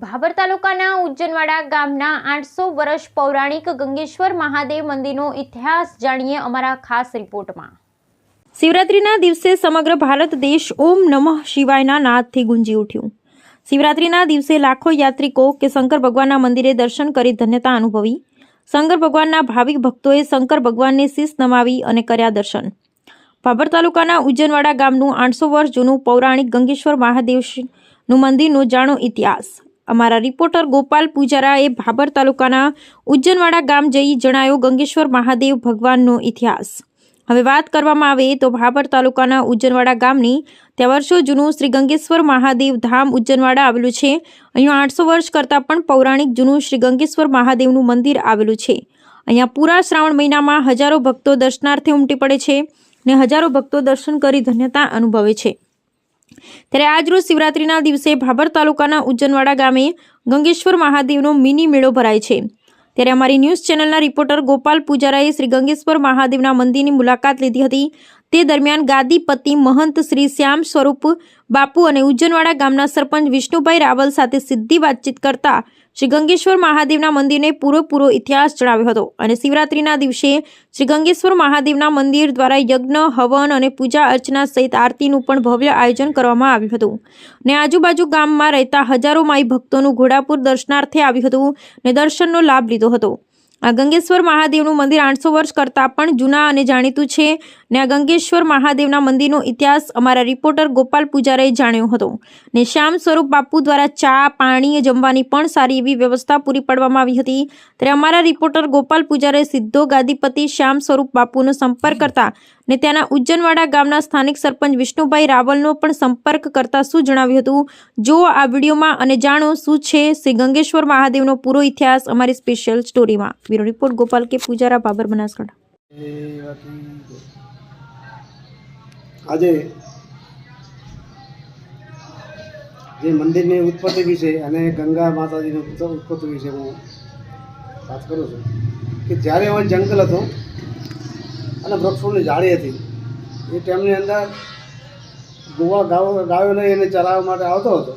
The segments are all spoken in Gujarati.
ભાભર તાલુકાના ઉજ્જનવાડા ગામના આઠસો વર્ષ પૌરાણિક ગંગેશ્વર મહાદેવ મંદિરનો ઇતિહાસ જાણીએ અમારા ખાસ રિપોર્ટમાં. શિવરાત્રિના દિવસે સમગ્ર ભારત દેશ ઓમ નમઃ શિવાયના નાદથી ગુંજી ઉઠ્યું. શિવરાત્રિના દિવસે લાખો યાત્રિકો કે શંકર ભગવાનના મંદિરે દર્શન કરી ધન્યતા અનુભવી. શંકર ભગવાનના ભાવિક ભક્તોએ શંકર ભગવાનને શીશ નમાવી અને કર્યા દર્શન. ભાભર તાલુકાના ઉજ્જનવાડા ગામનું આઠસો વર્ષ જૂનું પૌરાણિક ગંગેશ્વર મહાદેવનું મંદિરનો જાણો ઇતિહાસ. અમારા રિપોર્ટર ગોપાલ પૂજારાએ ભાભર તાલુકાના ઉજ્જનવાડા ગામ જઈ જણાયો ગંગેશ્વર મહાદેવ ભગવાનનો ઇતિહાસ. હવે વાત કરવામાં આવે તો ભાભર તાલુકાના ઉજ્જનવાડા ગામની. ત્યાં વર્ષો જૂનું શ્રી ગંગેશ્વર મહાદેવ ધામ ઉજ્જનવાડા આવેલું છે. અહીંયા આઠસો વર્ષ કરતાં પણ પૌરાણિક જૂનું શ્રી ગંગેશ્વર મહાદેવનું મંદિર આવેલું છે. અહીંયા પૂરા શ્રાવણ મહિનામાં હજારો ભક્તો દર્શનાર્થે ઉમટી પડે છે ને હજારો ભક્તો દર્શન કરી ધન્યતા અનુભવે છે. ત્યારે આજરોજ શિવરાત્રિના દિવસે ભાભર તાલુકાના ઉજ્જનવાડા ગામે ગંગેશ્વર મહાદેવનો મિની મેળો ભરાય છે. ત્યારે અમારી ન્યૂઝ ચેનલના રિપોર્ટર ગોપાલ પૂજારાએ શ્રી ગંગેશ્વર મહાદેવના મંદિરની મુલાકાત લીધી હતી. તે દરમિયાન ગાદીપતિ મહંત શ્રી શ્યામ સ્વરૂપ, બાપુ અને ઉજ્જનવાડા ગામના સરપંચ વિષ્ણુભાઈ રાવલ સાથે સીધી વાતચીત કરતા શ્રી ગંગેશ્વર મહાદેવના મંદિરને પૂરેપૂરો ઇતિહાસ જણાવ્યો હતો અને શિવરાત્રિના દિવસે શ્રી ગંગેશ્વર મહાદેવના મંદિર દ્વારા યજ્ઞ, હવન અને પૂજા અર્ચના સહિત આરતીનું પણ ભવ્ય આયોજન કરવામાં આવ્યું હતું. ને આજુબાજુ ગામમાં રહેતા હજારો માઈ ભક્તોનું ઘોડાપુર દર્શનાર્થે આવ્યું હતું ને દર્શનનો લાભ લીધો હતો. આ ગંગેશ્વર મહાદેવનું મંદિર આઠસો વર્ષ કરતાં પણ જૂના અને જાણીતું છે ને આ ગંગેશ્વર મહાદેવના મંદિરનો ઇતિહાસ અમારા રિપોર્ટર ગોપાલ પૂજારાએ જાણ્યો હતો. ને શ્યામ સ્વરૂપ બાપુ દ્વારા ચા, પાણી જમવાની પણ સારી એવી વ્યવસ્થા પૂરી પાડવામાં આવી હતી. ત્યારે અમારા રિપોર્ટર ગોપાલ પૂજારાએ સીધો ગાદીપતિ શ્યામ સ્વરૂપ બાપુનો સંપર્ક કરતા ને ત્યાંના ઉજ્જનવાડા ગામના સ્થાનિક સરપંચ વિષ્ણુભાઈ રાવલનો પણ સંપર્ક કરતા શું જણાવ્યું હતું? જો આ વિડીયોમાં અને જાણો શું છે શ્રી ગંગેશ્વર મહાદેવનો પૂરો ઇતિહાસ અમારી special સ્ટોરીમાં. Bureau report Gopal K Pujara Babar Banaskantha. આજે જે મંદિરની ઉત્પત્તિ વિશે અને ગંગા માતાજીની ઉત્પત્તિ વિશે હું વાત કરું છું કે જ્યારે હવે જંગલ હતો અને વૃક્ષોની જાળી હતી, એ ટાઈમની અંદર ગોવા ગાવ ગાયો લઈ એને ચરાવવા માટે આવતો હતો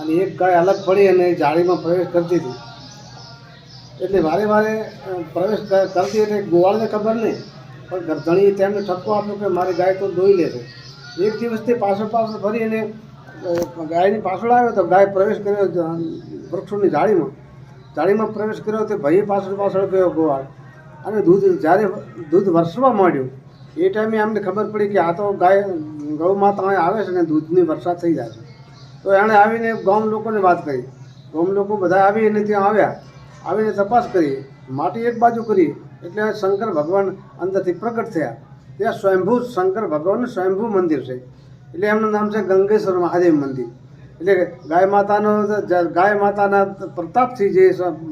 અને એક ગાય અલગ પડી અને જાળીમાં પ્રવેશ કરતી હતી. એટલે વારે વારે પ્રવેશ કરતી એટલે ગોવાળને ખબર નહીં. પણ ગરધણીએ તેમને ઠપકો આપ્યો કે મારી ગાય તો દોઈ લેશે. એક દિવસથી પાછળ પાછળ ફરી એને ગાયની પાછળ આવ્યો તો ગાય પ્રવેશ કર્યો વૃક્ષોની જાળીમાં. જાળીમાં પ્રવેશ કર્યો તે ભાઈ પાછળ પાછળ ગયો ગોવાળ. અને દૂધ જ્યારે દૂધ વરસવા માંડ્યું, એ ટાઈમે અમને ખબર પડી કે આ તો ગાય ગૌ માતા આવે છે ને દૂધની વરસાદ થઈ જાય છે. તો એણે આવીને ગામ લોકોને વાત કરી. ગામ લોકો બધા આવીને ત્યાં આવ્યા. આવીને તપાસ કરી, માટી એક બાજુ કરી, એટલે શંકર ભગવાન અંદરથી પ્રગટ થયા. ત્યાં સ્વયંભૂ શંકર ભગવાનનું સ્વયંભૂ મંદિર છે. એટલે એમનું નામ છે ગંગેશ્વર મહાદેવ મંદિર. એટલે ગાય માતાનો, ગાય માતાના પ્રતાપથી જે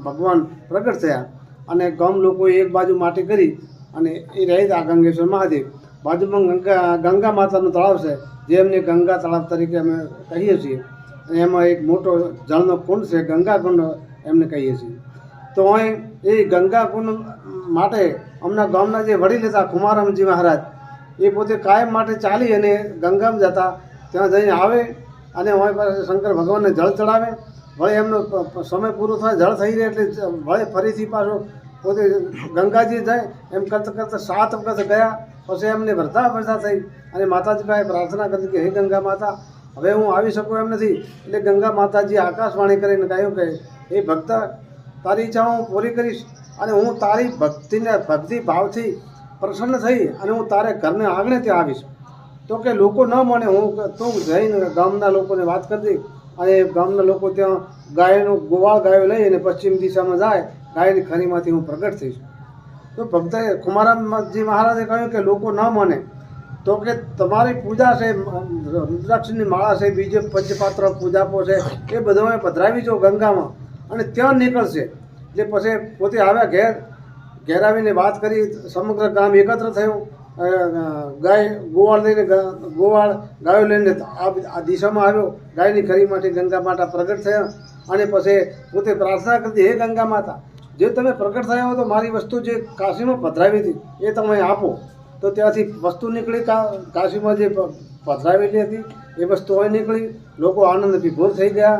ભગવાન પ્રગટ થયા અને ગામ લોકોએ એક બાજુ માટી કરી અને એ રહી આ ગંગેશ્વર મહાદેવ. બાજુમાં ગંગા ગંગા માતાનું તળાવ છે, જે એમને ગંગા તળાવ તરીકે અમે કહીએ છીએ. અને એમાં એક મોટો જળનો કુંડ છે, ગંગા કુંડ એમને કહીએ છીએ. તો અહીં એ ગંગા કુંડ માટે અમના ગામના જે વડીલ હતા કુમારામજી મહારાજ, એ પોતે કાયમ માટે ચાલી અને ગંગામાં જતા ત્યાં જઈને આવે અને અમારી પાસે શંકર ભગવાનને જળ ચડાવે. વળી એમનો સમય પૂરો થાય, જળ થઈ રહે એટલે વળી ફરીથી પાછો પોતે ગંગાજી જાય. એમ કરતાં કરતાં સાત વખત ગયા. પછી એમને વર્ધા વર્ધા થઈ અને માતાજી પાસે પ્રાર્થના કરી કે હે ગંગા માતા, હવે હું આવી શકું એમ નથી. એટલે ગંગા માતાજી આકાશવાણી કરીને કહ્યું કે એ ભક્ત તારી ઈચ્છા હું પૂરી કરીશ અને હું તારી ભક્તિને ભક્તિ ભાવથી પ્રસન્ન થઈ અને હું તારે ઘરને આંગણે ત્યાં આવીશ. તો કે લોકો ન મને, હું તું જઈને ગામના લોકોને વાત કરી અને ગામના લોકો ત્યાં ગાયનું ગોવાળ ગાયો લઈ અને પશ્ચિમ દિશામાં જાય, ગાયની ખરીમાંથી હું પ્રગટ થઈશ. તો ભક્તે કુમારામજી મહારાજે કહ્યું કે લોકો ન મને. તો કે તમારી પૂજા છે, રુદ્રાક્ષની માળા છે, બીજે પંચપાત્ર પૂજાપો છે, એ બધું પધરાવી છો ગંગામાં. અને ત્યાં નીકળશે. એટલે પછી પોતે આવ્યા ઘેર ઘેર આવીને વાત કરી, સમગ્ર ગામ એકત્ર થયું. ગાય, ગોવાળ લઈને ગોવાળ ગાયો લઈને આ દિશામાં આવ્યો. ગાયની ખરી માટે ગંગા માતા પ્રગટ થયા. અને પછી પોતે પ્રાર્થના કરી હે ગંગા માતા, જે તમે પ્રગટ થયા હો તો મારી વસ્તુ જે કાશીમાં પધરાવી હતી, એ તમે આપો. તો ત્યાંથી વસ્તુ નીકળી કાશીમાં જે પધરાવેલી હતી. એ વસ્તુ અહીં નીકળી. લોકો આનંદ વિભોર થઈ ગયા.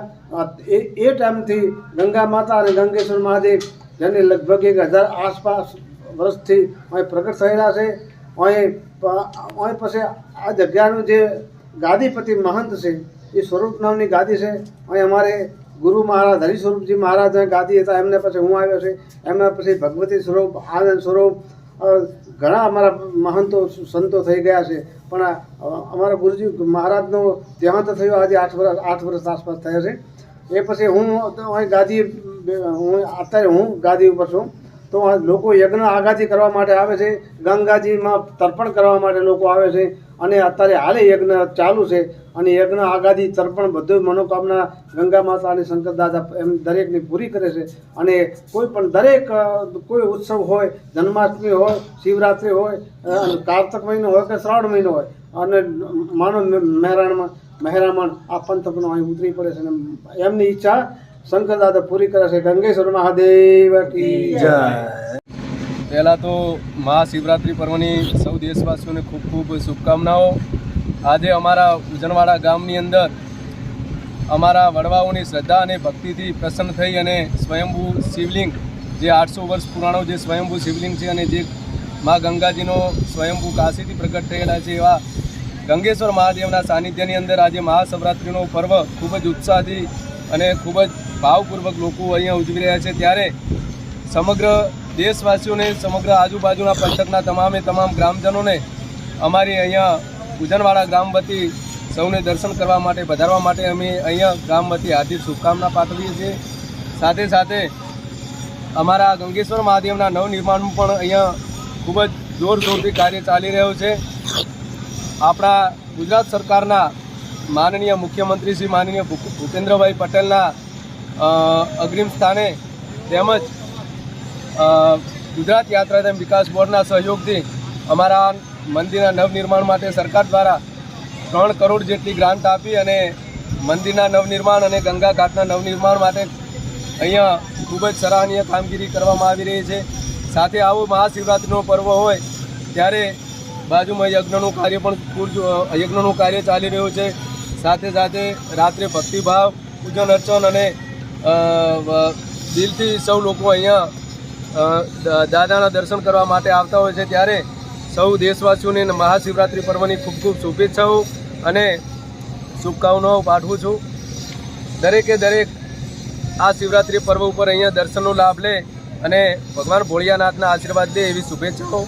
એ એ ટાઈમથી ગંગા માતા અને ગંગેશ્વર મહાદેવ, જેને લગભગ એક હજાર આસપાસ વર્ષથી અહીં પ્રગટ થયેલા છે, અહીં અહીં પછી આ જગ્યાનું જે ગાદીપતિ મહંત છે, એ સ્વરૂપ નામની ગાદી છે. અહીં અમારે ગુરુ મહારાજ, હરિ સ્વરૂપજી મહારાજ ગાદી હતા. એમને પછી હું આવ્યો છે. એમના પછી ભગવતી સ્વરૂપ, આનંદ સ્વરૂપ ઘણા અમારા મહંતો સંતો થઈ ગયા છે. પણ અમારા ગુરુજી મહારાજનો દેહાંત થયો આજે આઠ વર્ષ આઠ વર્ષ આસપાસ થયો છે. એ પછી હું અહીં ગાદી હું અત્યારે હું ગાદી ઉપર છું. તો લોકો યજ્ઞ આગાથી કરવા માટે આવે છે. ગંગાજીમાં તર્પણ કરવા માટે લોકો આવે છે. અને અત્યારે હાલે યજ્ઞ ચાલુ છે અને યજ્ઞ આગાદી તર્પણ બધું મનોકામના ગંગા માતા અને શંકર દાદા એમ દરેકની પૂરી કરે છે. અને કોઈ પણ દરેક કોઈ ઉત્સવ હોય, જન્માષ્ટમી હોય, શિવરાત્રિ હોય કાર્તક મહિનો હોય કે શ્રાવણ મહિનો હોય, અને માનો મહેરાણમાં, મહેરામણ આ પંથકનો અહીં ઉતરી પડે છે એમની ઈચ્છા શંકર દાદા પૂરી કરે છે. ગંગેશ્વર મહાદેવ પહેલાં તો મહાશિવરાત્રિ પર્વની દેશવાસીઓને ખૂબ ખૂબ શુભકામનાઓ. આજે અમારા ઉજનવાડા ગામની અંદર અમારા વડવાઓની શ્રદ્ધા અને ભક્તિથી પ્રસન્ન થઈ અને સ્વયંભૂ શિવલિંગ, જે આઠસો વર્ષ પુરાણો જે સ્વયંભૂ શિવલિંગ છે અને જે મા ગંગાજીનો સ્વયંભૂ કાશીથી પ્રગટ થયેલા છે એવા ગંગેશ્વર મહાદેવના સાનિધ્યની અંદર આજે મહાશિવરાત્રિનો પર્વ ખૂબ જ ઉત્સાહથી અને ખૂબ જ ભાવપૂર્વક લોકો અહીંયા ઉજવી રહ્યા છે. ત્યારે સમગ્ર દેશવાસીઓને સમગ્ર આજુબાજુના પંથકના તમામે તમામ ગ્રામજનોને અમારી અહીંયા ઉજનવાડા ગામ વતી સૌને દર્શન કરવા માટે વધારવા માટે અમે અહીંયા ગામ વતી હાર્દિક શુભકામના પાઠવીએ છીએ. સાથે સાથે અમારા ગંગેશ્વર મહાદેવના નવનિર્માણનું પણ અહીંયા ખૂબ જ જોરશોરથી કાર્ય ચાલી રહ્યું છે. આપણા ગુજરાત સરકારના માનનીય મુખ્યમંત્રી શ્રી માનનીય ભૂપેન્દ્રભાઈ પટેલના અગ્રિમ સ્થાને તેમજ ગુજરાત યાત્રાધામ વિકાસ બોર્ડના સહયોગથી અમારા મંદિરના નવનિર્માણ માટે સરકાર દ્વારા ત્રણ કરોડ જેટલી ગ્રાન્ટ આપી અને મંદિરના નવનિર્માણ અને ગંગા ઘાટના નવનિર્માણ માટે અહીંયા ખૂબ જ સરાહનીય કામગીરી કરવામાં આવી રહી છે. સાથે આવો મહાશિવરાત્રિનો પર્વ હોય ત્યારે બાજુમાં યજ્ઞનું કાર્ય પણ પૂર- યજ્ઞનું કાર્ય ચાલી રહ્યું છે. સાથે સાથે રાત્રે ભક્તિભાવ, પૂજન અર્ચન અને દિલથી સૌ લોકો અહીંયા દાદાના દર્શન કરવા માટે આવતા હોય છે ત્યારે સૌ દેશવાસીઓને મહાશિવરાત્રિ પર્વની ખૂબ ખૂબ શુભેચ્છાઓ અને શુભકામનાઓ પાઠવું છું. દરેકે દરેક આ શિવરાત્રિ પર્વ ઉપર અહીંયા દર્શનનો લાભ લે અને ભગવાન ભોળિયાનાથના આશીર્વાદ દે એવી શુભેચ્છાઓ.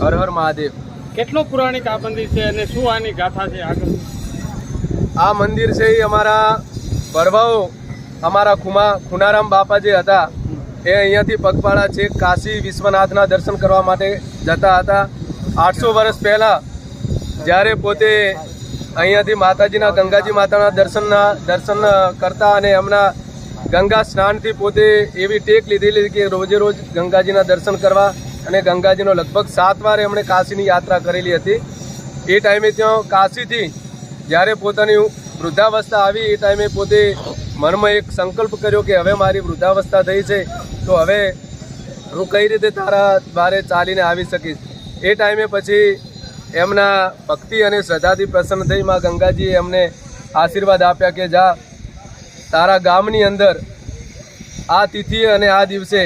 હર હર મહાદેવ. કેટલો પુરાણિક આ મંદિર છે અને શું આની ગાથા છે આગળ? આ મંદિર છે એ અમારા વડવાઓ અમારા ખુમા ખુનારામ બાપા જે હતા એ અહીંયાથી પગપાળા છે. કાશી વિશ્વનાથના દર્શન કરવા માટે જતા હતા. આઠસો વર્ષ પહેલાં જ્યારે પોતે અહીંયાથી માતાજીના, ગંગાજી માતાના દર્શનના, દર્શન કરતા અને એમના ગંગા સ્નાનથી પોતે એવી ટેક લીધેલી કે રોજે રોજ ગંગાજીના દર્શન કરવા અને ગંગાજીનો લગભગ સાત વાર એમણે કાશીની યાત્રા કરેલી હતી. એ ટાઈમે ત્યાં કાશીથી જ્યારે પોતાની વૃદ્ધાવસ્થા આવી, એ ટાઈમે પોતે મનમાં એક સંકલ્પ કર્યો કે હવે મારી વૃદ્ધાવસ્થા થઈ છે. તો હવે હું કઈ રીતે તારા દ્વારે ચાલીને આવી શકીશ? એ ટાઈમે પછી એમના ભક્તિ અને શ્રદ્ધાથી પ્રસન્ન થઈ માં ગંગાજીએ એમને આશીર્વાદ આપ્યા કે જા, તારા ગામની અંદર આ તિથિ અને આ દિવસે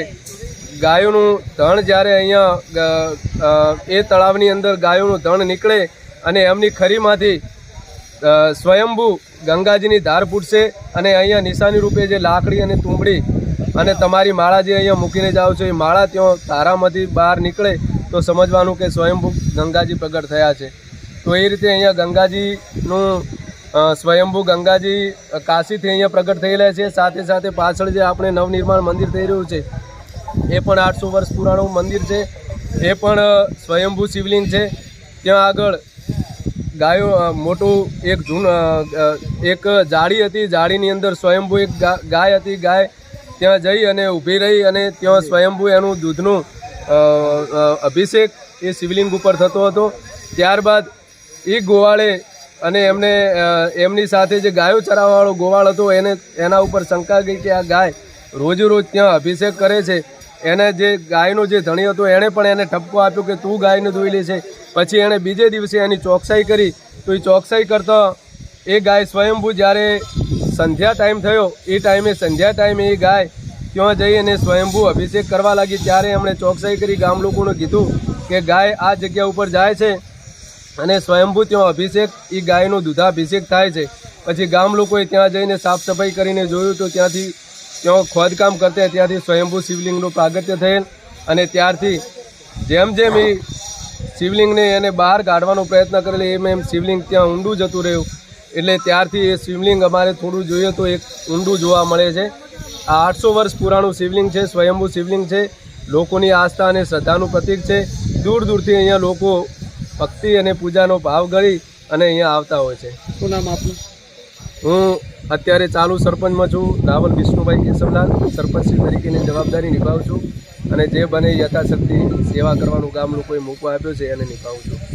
ગાયોનું ધણ જ્યારે અહીંયા એ તળાવની અંદર ગાયોનું ધણ નીકળે અને એમની ખરીમાંથી સ્વયંભૂ ગંગાજીની ધાર ફૂટશે અને અહીંયા નિશાની રૂપે જે લાકડી અને તુંબડી અને તમારી માળા જે અહીંયા મૂકીને જાઓ છો, એ માળા ત્યાં તારામાંથી બહાર નીકળે તો સમજવાનું કે સ્વયંભૂ ગંગાજી પ્રગટ થયા છે. તો એ રીતે અહીંયા ગંગાજીનું સ્વયંભૂ ગંગાજી કાશીથી અહીંયા પ્રગટ થયેલા છે. સાથે સાથે પાછળ જે આપણે નવનિર્માણ મંદિર થઈ રહ્યું છે, એ પણ આઠસો વર્ષ પુરાણું મંદિર છે. એ પણ સ્વયંભૂ શિવલિંગ છે. ત્યાં આગળ ગાયો મોટું એક જૂન એક જાળી હતી. જાળીની અંદર સ્વયંભૂ એક ગાય હતી. ગાય ત્યાં જઈ અને ઊભી રહી અને ત્યાં સ્વયંભૂ એનું દૂધનું અભિષેક એ શિવલિંગ ઉપર થતો હતો. ત્યારબાદ એ ગોવાળે અને એમને એમની સાથે જે ગાયો ચરાવવાવાળો ગોવાળ હતો એને, એના ઉપર શંકા ગઈ કે આ ગાય રોજ રોજ ત્યાં અભિષેક કરે છે. એને જે ગાયનો જે ધણી હતો એણે પણ એને ઠપકો આપ્યો કે તું ગાયને દોઈ લેશે પછી એણે બીજે દિવસે એની ચોકસાઈ કરી. તો એ ચોકસાઈ કરતાં એ ગાય સ્વયંભૂ જ્યારે સંધ્યા ટાઈમ થયો. એ ટાઈમે સંધ્યા ટાઈમે એ ગાય ત્યાં જઈ અને સ્વયંભૂ અભિષેક કરવા લાગી. ત્યારે એમણે ચોકસાઈ કરી ગામ લોકોને કીધું કે ગાય આ જગ્યા ઉપર જાય છે અને સ્વયંભૂ ત્યાં અભિષેક એ ગાયનો દૂધાભિષેક થાય છે. પછી ગામ લોકોએ ત્યાં જઈને સાફ સફાઈ કરીને જોયું તો ત્યાંથી ત્યાં ખોદકામ કરતા ત્યાંથી સ્વયંભૂ શિવલિંગનું પ્રાગત્ય થયેલ અને ત્યારથી જેમ જેમ એ શિવલિંગને એને બહાર કાઢવાનો પ્રયત્ન કરેલો, એમ એમ શિવલિંગ ત્યાં ઊંડું જતું રહ્યું. એટલે ત્યારથી એ શિવલિંગ અમારે થોડું જોઈએ તો એક ઊંડું જોવા મળે છે. આ આઠસો વર્ષ પુરાણું શિવલિંગ છે સ્વયંભૂ શિવલિંગ છે. લોકોની આસ્થા અને શ્રદ્ધાનું પ્રતીક છે. દૂર દૂરથી અહીંયા લોકો ભક્તિ અને પૂજાનો ભાવ ગળી અને અહીંયા આવતા હોય છે. શું નામ આપનું? હું અત્યારે ચાલુ સરપંચમાં છું. રાવલ વિષ્ણુભાઈ કેશવલાલ સરપંચશ્રી તરીકેની જવાબદારી નિભાવું છું અને જે બને યથાશક્તિ સેવા કરવાનું કામ લોકોએ મોકો આપ્યો છે એને નિભાવું છું.